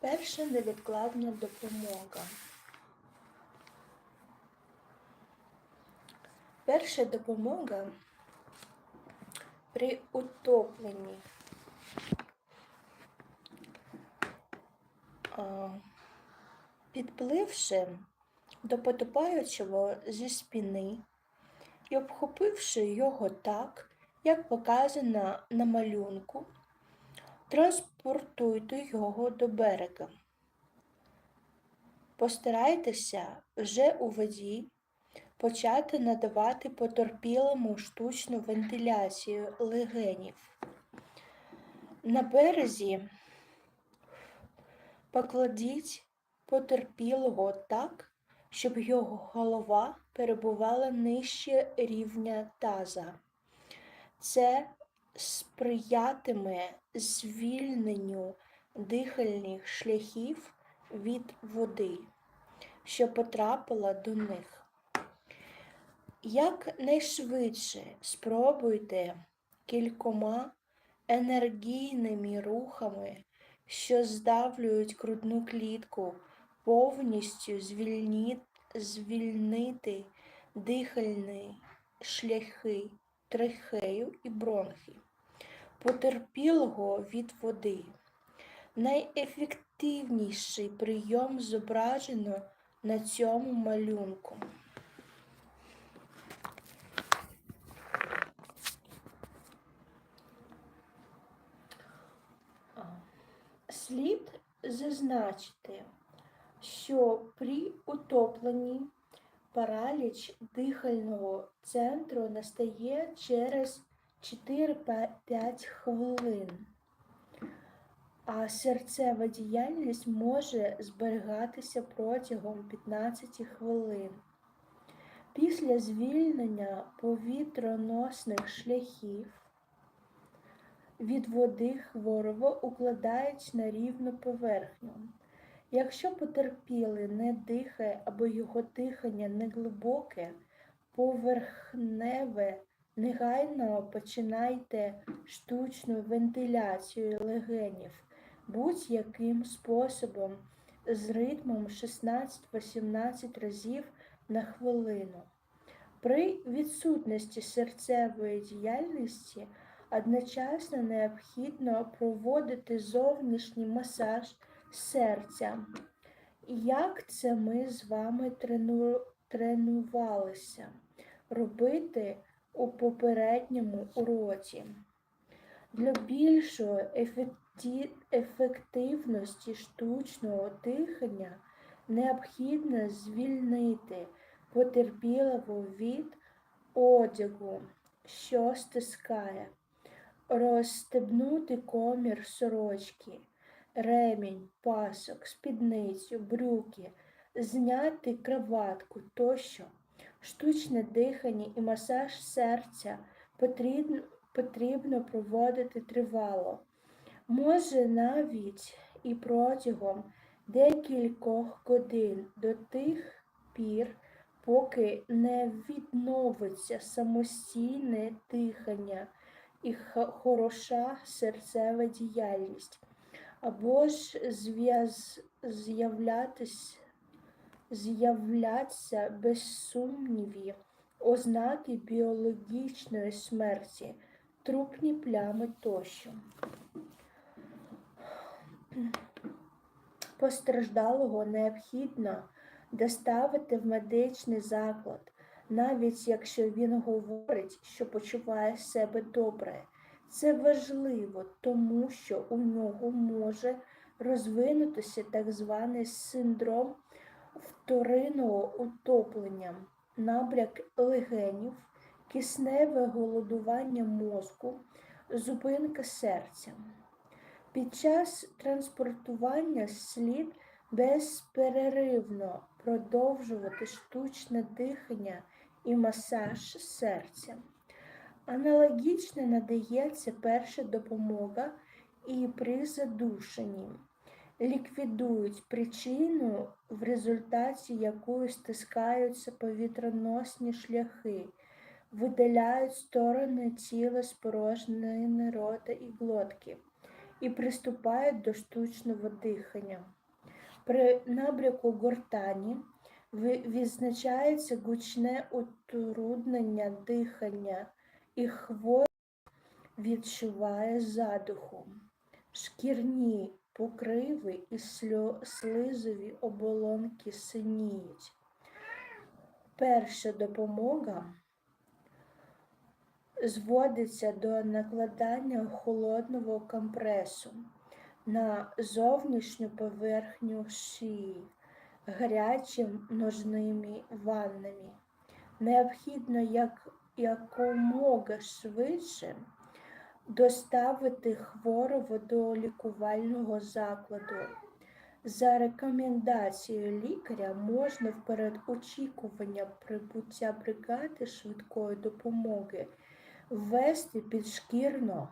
Перша невідкладна допомога. Перша допомога при утопленні. Підпливши до потопаючого зі спини і обхопивши його так, як показано на малюнку, транспортуйте його до берега. Постарайтеся вже у воді почати надавати потерпілому штучну вентиляцію легенів. На березі покладіть потерпілого так, щоб його голова перебувала нижче рівня таза. Це сприятиме звільненню дихальних шляхів від води, що потрапила до них. Якнайшвидше спробуйте кількома енергійними рухами, що здавлюють грудну клітку, повністю звільні... звільнити дихальні шляхи, трахею і бронхи, потерпілого від води. Найефективніший прийом зображено на цьому малюнку. Слід зазначити, що при утопленні параліч дихального центру настає через 4-5 хвилин, а серцева діяльність може зберігатися протягом 15 хвилин. Після звільнення повітроносних шляхів від води хворого укладають на рівну поверхню. Якщо потерпілий не дихає або його дихання не глибоке, поверхневе, негайно починайте штучну вентиляцію легенів будь-яким способом з ритмом 16-18 разів на хвилину. При відсутності серцевої діяльності одночасно необхідно проводити зовнішній масаж серця. Як це ми з вами трену... тренувалися робити у попередньому уроці? Для більшої ефективності штучного дихання необхідно звільнити потерпілого від одягу, що стискає, розстебнути комір сорочки, ремінь, пасок, спідницю, брюки, зняти краватку тощо. Штучне дихання і масаж серця потрібно, потрібно проводити тривало. Може навіть і протягом декількох годин до тих пір, поки не відновиться самостійне дихання і хороша серцева діяльність, або ж з'являтись, з'являться без сумнівів ознаки біологічної смерті, трупні плями тощо. Постраждалого необхідно доставити в медичний заклад, навіть якщо він говорить, що почуває себе добре. Це важливо, тому що у нього може розвинутися так званий синдром вторинного утоплення, набряк легенів, кисневе голодування мозку, зупинка серця. Під час транспортування слід безперервно продовжувати штучне дихання і масаж серця. Аналогічно надається перша допомога і при задушенні. Ліквідують причину, в результаті якої стискаються повітроносні шляхи, видаляють сторони тіла з порожнини рота і глотки і приступають до штучного дихання. При набряку гортані відзначається гучне утруднення дихання, і хворий відчуває задуху. Шкірні покриви і слизові оболонки синіють. Перша допомога зводиться до накладання холодного компресу на зовнішню поверхню шиї гарячими ножними ваннами. Необхідно як, якомога швидше доставити хворого до лікувального закладу. За рекомендацією лікаря можна в передочікування прибуття бригади швидкої допомоги ввести підшкірно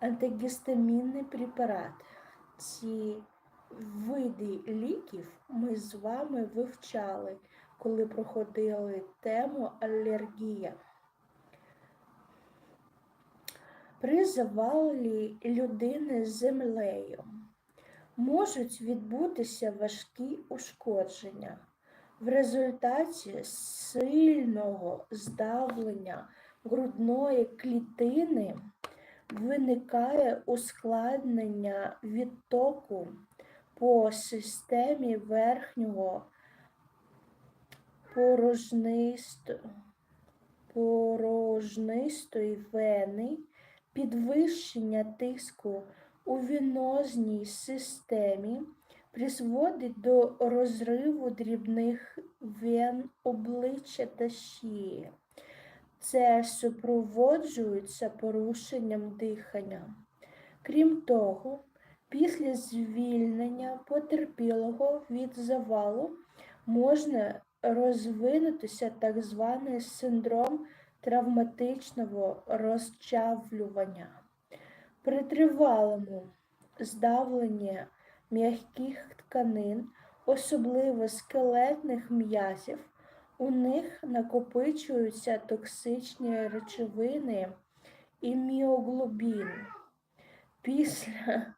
антигістамінний препарат. Ці види ліків ми з вами вивчали, коли проходили тему алергія. При завалі людини землею можуть відбутися важкі ушкодження. В результаті сильного здавлення грудної клітини виникає ускладнення відтоку по системі верхнього порожнисто- порожнистої вени, підвищення тиску у венозній системі призводить до розриву дрібних вен обличчя та шиї. Це супроводжується порушенням дихання. Крім того, після звільнення потерпілого від завалу можна розвинутися так званий синдром травматичного розчавлювання. При тривалому здавленні м'яких тканин, особливо скелетних м'язів, у них накопичуються токсичні речовини і міоглобін. Після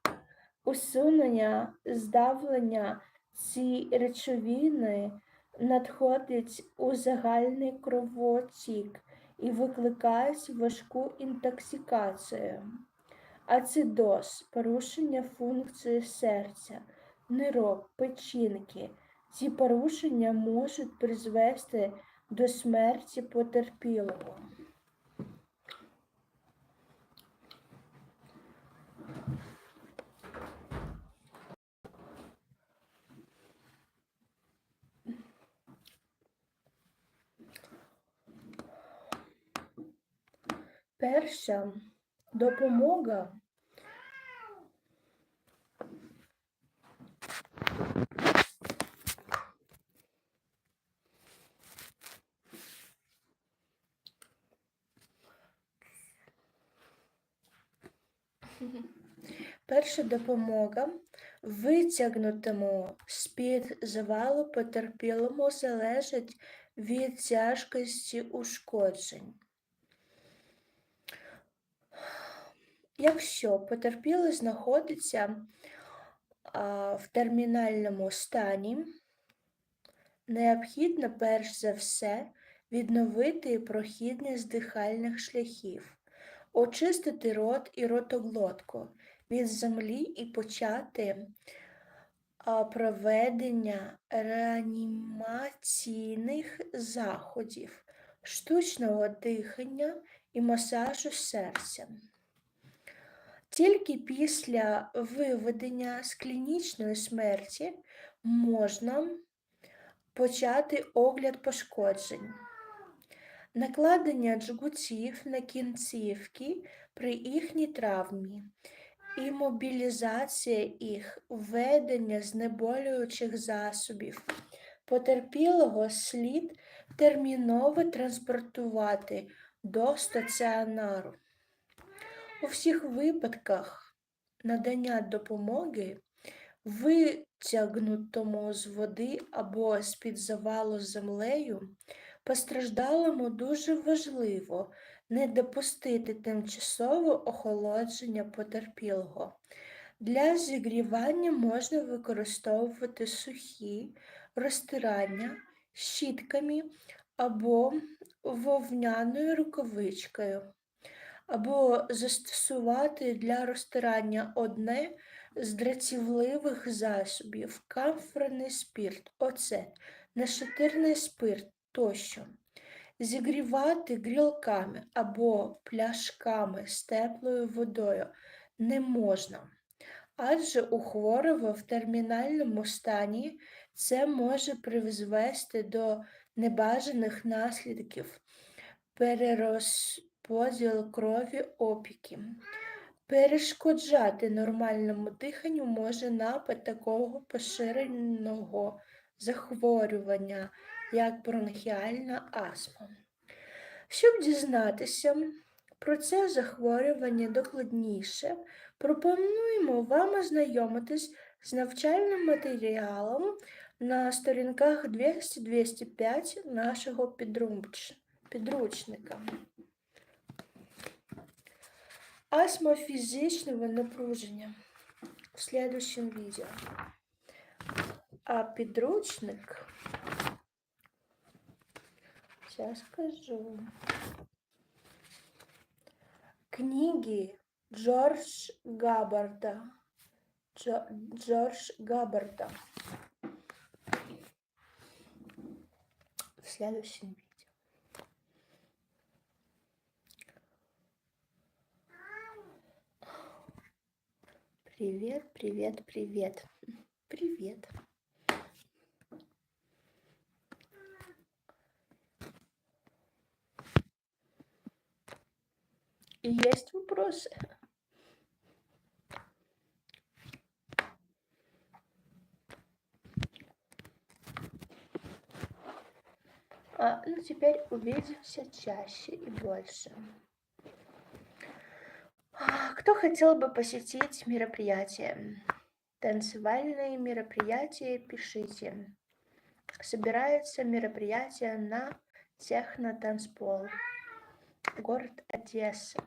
усунення здавлення ці речовини надходять у загальний кровотік і викликають важку інтоксикацію. Ацидоз, порушення функції серця, нирок, печінки. Ці порушення можуть призвести до смерті потерпілого. Перша допомога Перша допомога витягнутому з-під завалу потерпілому залежить від тяжкості ушкоджень. Якщо потерпілий знаходиться в термінальному стані, необхідно перш за все відновити прохідність дихальних шляхів, очистити рот і ротоглотку від землі і почати проведення реанімаційних заходів, штучного дихання і масажу серця. Тільки після виведення з клінічної смерті можна почати огляд пошкоджень. Накладення джгутів на кінцівки при їхній травмі, імобілізація їх, введення знеболюючих засобів. Потерпілого слід терміново транспортувати до стаціонару. У всіх випадках надання допомоги витягнутому з води або з-під завалу землею, постраждалому дуже важливо не допустити тимчасового охолодження потерпілого. Для зігрівання можна використовувати сухі розтирання щітками або вовняною рукавичкою, або застосувати для розтирання одне з дратівливих засобів камфорний спирт, оцет, нашатирний спирт тощо. Зігрівати грілками або пляшками з теплою водою не можна, адже у хворого в термінальному стані це може призвести до небажаних наслідків перерозподіл крові опіки. Перешкоджати нормальному диханню може напад такого поширеного захворювання, як бронхіальна астма. Щоб дізнатися про це захворювання докладніше, пропонуємо вам ознайомитись з навчальним матеріалом на сторінках 200-205 нашого підручника. Астма фізичного в следующем видео. А підручник, сейчас скажу. Книги Джордж Габбарда. Джо- Джордж Габбарда. В следующем видео. Привет, привет, привет. Привет. Есть вопросы? А, ну, теперь увидимся чаще и больше. Кто хотел бы посетить мероприятие? Танцевальные мероприятия пишите. Собирается мероприятие на техно-танцпол. Город Одесса.